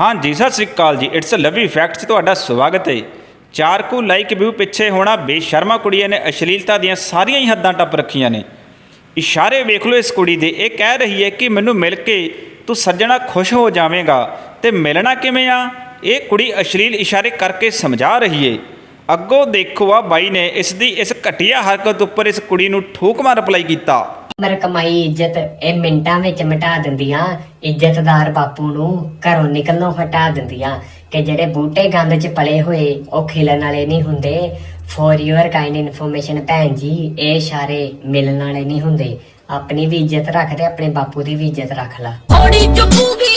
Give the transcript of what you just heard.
ਹਾਂਜੀ, ਸਤਿ ਸ੍ਰੀ ਅਕਾਲ ਜੀ। It's a Lovi fact ਤੁਹਾਡਾ ਸਵਾਗਤ ਹੈ। ਚਾਰਕੂ ਲਾਈਕ ਵਿਊ ਪਿੱਛੇ ਹੋਣਾ ਬੇਸ਼ਰਮਾ ਕੁੜੀਆਂ ਨੇ ਅਸ਼ਲੀਲਤਾ ਦੀਆਂ ਸਾਰੀਆਂ ਹੀ ਹੱਦਾਂ ਟੱਪ ਰੱਖੀਆਂ ਨੇ। ਇਸ਼ਾਰੇ ਵੇਖ ਲਓ ਇਸ ਕੁੜੀ ਦੇ। ਇਹ ਕਹਿ ਰਹੀ ਹੈ ਕਿ ਮੈਨੂੰ ਮਿਲ ਕੇ ਤੂੰ ਸੱਜਣਾ ਖੁਸ਼ ਹੋ ਜਾਵੇਂਗਾ ਤੇ ਮਿਲਣਾ ਕਿਵੇਂ ਆ? ਇਹ ਕੁੜੀ ਅਸ਼ਲੀਲ ਇਸ਼ਾਰੇ ਕਰਕੇ ਸਮਝਾ ਰਹੀ ਏ ਅੱਗੋਂ ਦੇਖੋ ਆ ਬਾਈ ਨੇ ਇਸ ਦੀ ਇਸ ਘਟੀਆ ਹਰਕਤ ਉੱਪਰ ਇਸ ਕੁੜੀ ਨੂੰ ਠੋਕਵਾਂ ਰਿਪਲਾਈ ਕੀਤਾ। ਮਰ ਕਮਾਈ ਇੱਜ਼ਤ ਇਹ ਮਿੰਟਾਂ ਵਿੱਚ ਮਿਟਾ ਦਿੰਦੀਆਂ। ਇੱਜ਼ਤਦਾਰ ਬਾਪੂ ਨੂੰ ਘਰੋਂ ਨਿਕਲਣੋਂ ਹਟਾ ਦਿੰਦੀਆਂ। ਕਿ ਜਿਹੜੇ ਬੂਟੇ ਗੰਦ 'ਚ ਪਲੇ ਹੋਏ, ਉਹ ਖਿਲਣ ਵਾਲੇ ਨਹੀਂ ਹੁੰਦੇ। ਫॉर ਯੂਅਰ ਕਾਈਂਡ ਇਨਫੋਰਮੇਸ਼ਨ ਭੈਣ ਜੀ, ਇਹ ਇਸ਼ਾਰੇ ਮਿਲਣ ਵਾਲੇ ਨਹੀਂ ਹੁੰਦੇ। ਆਪਣੀ ਵੀ ਇੱਜ਼ਤ ਰੱਖ ਤੇ ਆਪਣੇ ਬਾਪੂ ਦੀ ਵੀ ਇੱਜ਼ਤ ਰੱਖ ਲਾ। ਥੋੜੀ ਚੁੱਪੂਗੀ।